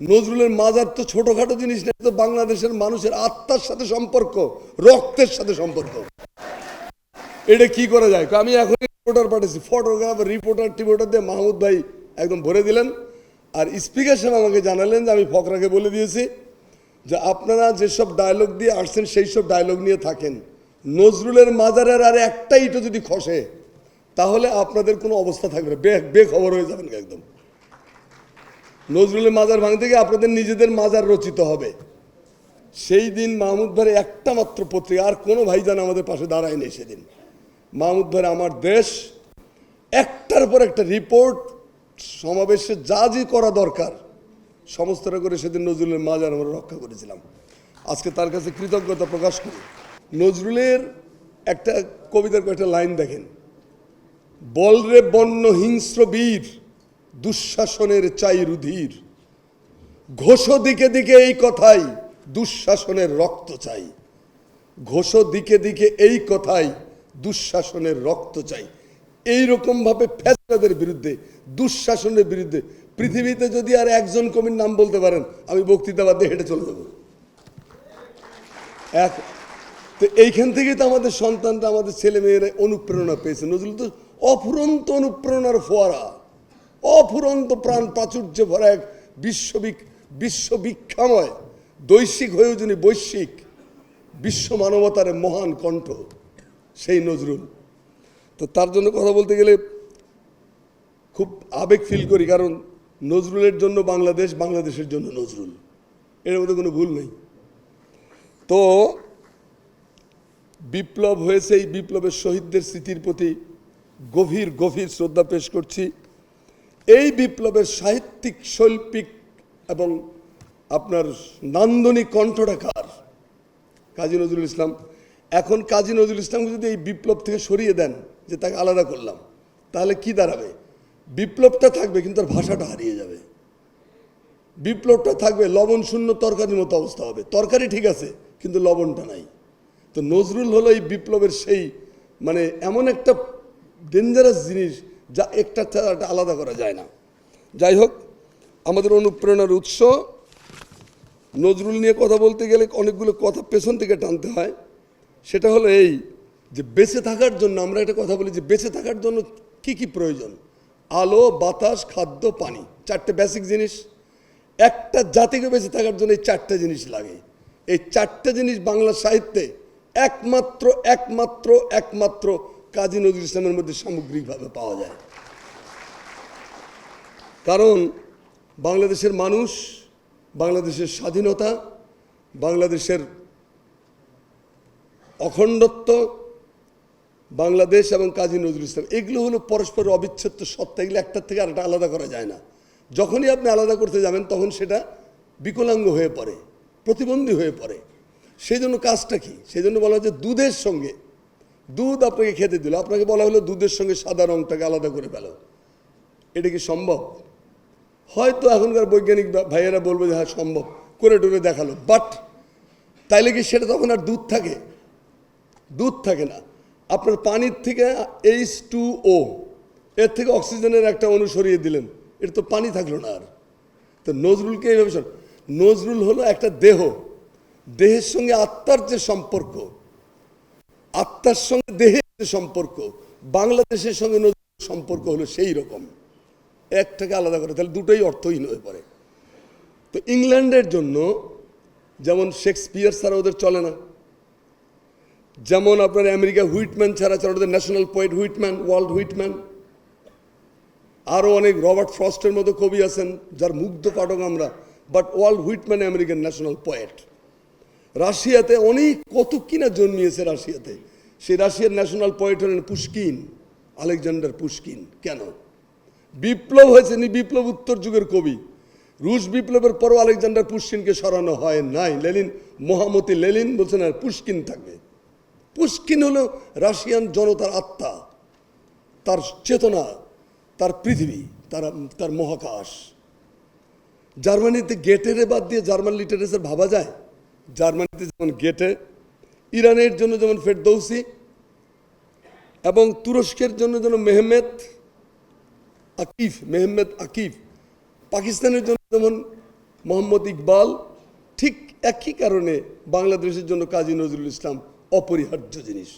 নজরুলের মাজার তো ছোটখাটো জিনিস না তো বাংলাদেশের মানুষের আত্মার সাথে সম্পর্ক, রক্তের সাথে সম্পর্ক। এটা কি করা যায়? আমি এখন রিপোর্টার পাঠিয়েছি ফটোগ্রাফার রিপোর্টার টিপোর্টার দিয়ে মাহমুদ ভাই একদম ভরে দিলেন। আর স্পিকার সাহেব আমাকে জানালেন যে আমি ফকরাকে বলে দিয়েছি যে আপনারা যেসব ডায়লগ দিয়ে আসছেন, সেই সব ডায়লগ নিয়ে থাকেন। নজরুলের মাজারের আর একটা ইটও যদি খসে, তাহলে আপনাদের কোনো অবস্থা থাকবে না। বে বেখবর হয়ে যাবেন একদম। নজরুলের মাজার ভাঙতে গিয়ে আপনাদের নিজেদের মাজার রচিত হবে। সেই দিন মাহমুদ ভাইয়ের একটা মাত্র পত্রিকা, আর কোনো ভাইজান আমাদের পাশে দাঁড়ায়নি সেদিন। মাহমুদ ভাই আমার দেশ, একটার পর একটা রিপোর্ট সমাবেশে যা যে করা দরকার, সমস্তটা করে সেদিন নজরুলের মাজার আমরা রক্ষা করেছিলাম। আজকে তার কাছে কৃতজ্ঞতা প্রকাশ করি। নজরুলের একটা কবিতার কয়েকটা লাইন দেখেন। বলরে বন্য হিংস্র বীর দুঃশাসনের চাই রুধির। ঘোষ দিকে দিকে এই কথাই, দুঃশাসনের রক্ত চাই। ঘোষ দিকে দিকে এই কথাই, দুঃশাসনের রক্ত চাই। এই রকম ভাবে ফ্যাসলাদের বিরুদ্ধে, দুঃশাসনের বিরুদ্ধে, পৃথিবীতে যদি আর একজন কবির নাম বলতে পারেন, আমি বক্তৃতা বাদ দিয়ে হেঁটে চলে যাব। এক, তো এইখান থেকেই তো আমাদের সন্তানরা, আমাদের ছেলে মেয়েরা অনুপ্রেরণা পেয়েছে। নজরুল তো অফুরন্ত অনুপ্রেরণার ফোয়ারা। অফুরন্ত প্রাণ প্রাচুর্য ভরা এক বিশ্ববিক বিশ্ববিখ্যাময় দৈশিক হয়েও যিনি বৈশ্বিক, বিশ্ব মানবতার মহান কণ্ঠ, সেই নজরুল। তো তার জন্য কথা বলতে গেলে খুব আবেগ ফিল করি, কারণ নজরুলের জন্য বাংলাদেশ বাংলাদেশের জন্য নজরুল। এর মধ্যে কোনো ভুল নেই। তো বিপ্লব হয়েছে, এই বিপ্লবের শহীদদের স্মৃতির প্রতি গভীর গভীর শ্রদ্ধা পেশ করছি। এই বিপ্লবের সাহিত্যিক, শৈল্পিক এবং আপনার নান্দনিক কণ্ঠটাকার কাজী নজরুল ইসলাম, এখন কাজী নজরুল ইসলামকে যদি এই বিপ্লব থেকে সরিয়ে দেন যে তাকে আলাদা করলাম, তাহলে কি দাঁড়াবে? বিপ্লবটা থাকবে কিন্তু তার ভাষাটা হারিয়ে যাবে। বিপ্লবটা থাকবে লবণ শূন্য তরকারির মতো অবস্থা হবে। তরকারি ঠিক আছে, কিন্তু লবণটা নাই। তো নজরুল হলো এই বিপ্লবের সেই মানে এমন একটা ডেঞ্জারাস জিনিস যা একটা ছাড়া একটা আলাদা করা যায় না। যাই হোক, আমাদের অনুপ্রেরণার উৎস। নজরুল নিয়ে কথা বলতে গেলে অনেকগুলো কথা পেছন থেকে টানতে হয়। সেটা হলো এই যে বেঁচে থাকার জন্য, আমরা একটা কথা বলি যে বেঁচে থাকার জন্য কি কি প্রয়োজন? আলো, বাতাস, খাদ্য, পানি, চারটে বেসিক জিনিস। একটা জাতিকে বেঁচে থাকার জন্য এই চারটে জিনিস লাগে। এই চারটে জিনিস বাংলা সাহিত্যে একমাত্র একমাত্র একমাত্র কাজী নজরুল ইসলামের মধ্যে সামগ্রিকভাবে পাওয়া যায়। কারণ বাংলাদেশের মানুষ, বাংলাদেশের স্বাধীনতা, বাংলাদেশের অখণ্ডত্ব, বাংলাদেশ এবং কাজী নজরুল ইসলাম, এগুলো হলো পরস্পর অবিচ্ছেদ্য সত্তা, এগুলো একটার থেকে আরেকটা আলাদা করা যায় না। যখনই আপনি আলাদা করতে যাবেন, তখন সেটা বিকলাঙ্গ হয়ে পড়ে, প্রতিবন্ধী হয়ে পড়ে। সেই জন্য কাজটা কি? সেই জন্য বলা হচ্ছে দুধের সঙ্গে দুধ আপনাকে খেতে দিল। আপনাকে বলা হলো দুধের সঙ্গে সাদা রঙটাকে আলাদা করে ফেলো। এটা কি সম্ভব? হয়তো এখনকার বৈজ্ঞানিক ভাইয়েরা বলবে যে হ্যাঁ সম্ভব। করে টোরে দেখাল। বাট তাইলে কি সেটা তখন আর দুধ থাকে? দুধ থাকে না। আপনার পানির থেকে এইচ টু ও এর থেকে অক্সিজেনের একটা অণু সরিয়ে দিলেন। এটা তো পানি থাকল না আর। তো নজরুলকে এইভাবে নজরুল হলো একটা দেহ। দেহের সঙ্গে আত্মার যে সম্পর্ক আত্মার সঙ্গে দেহের যে সম্পর্ক, বাংলাদেশের সঙ্গে নজরুল সম্পর্ক হলো সেই রকম। একটাকে আলাদা করে, তাহলে দুটোই অর্থহীন হয়ে পড়ে। তো ইংল্যান্ডের জন্য যেমন শেক্সপিয়ার ছাড়া ওদের চলে না, যেমন আপনার আমেরিকা হুইটম্যান ছাড়া চলে ওদের national poet Whitman, Walt Whitman আরও অনেক রবার্ট ফ্রস্টের মতো কবি আছেন, যার মুগ্ধ পাঠক আমরা, but Walt Whitman American national poet. রাশিয়াতে অনেক কত কিনা জন্মিয়েছে রাশিয়াতে। সেই রাশিয়ার ন্যাশনাল পোয়েট হলেন পুষ্কিন আলেকজান্ডার পুষ্কিন কেন? বিপ্লব হয়েছে নি বিপ্লব উত্তর যুগের কবি। রুশ বিপ্লবের পরও আলেকজান্ডার পুষ্কিনকে সরানো হয় নাই। লেলিন মহামতি লেলিন বলছেন আর পুষ্কিন থাকবে পুষ্কিন হলো রাশিয়ান জনতার আত্মা, তার চেতনা, তার পৃথিবী, তার তার মহাকাশ। জার্মানিতে গেটেরে বাদ দিয়ে জার্মান লিটারেচার ভাবা যায়? জার্মানিতে যেমন গেটে, ইরানের জন্য যেমন ফেরদৌসি, এবং তুরস্কের জন্য যেন মেহমেদ আকিফ মেহমেদ আকিফ, পাকিস্তানের জন্য যেমন মোহাম্মদ ইকবাল, ঠিক একই কারণে বাংলাদেশের জন্য কাজী নজরুল ইসলাম অপরিহার্য জিনিস।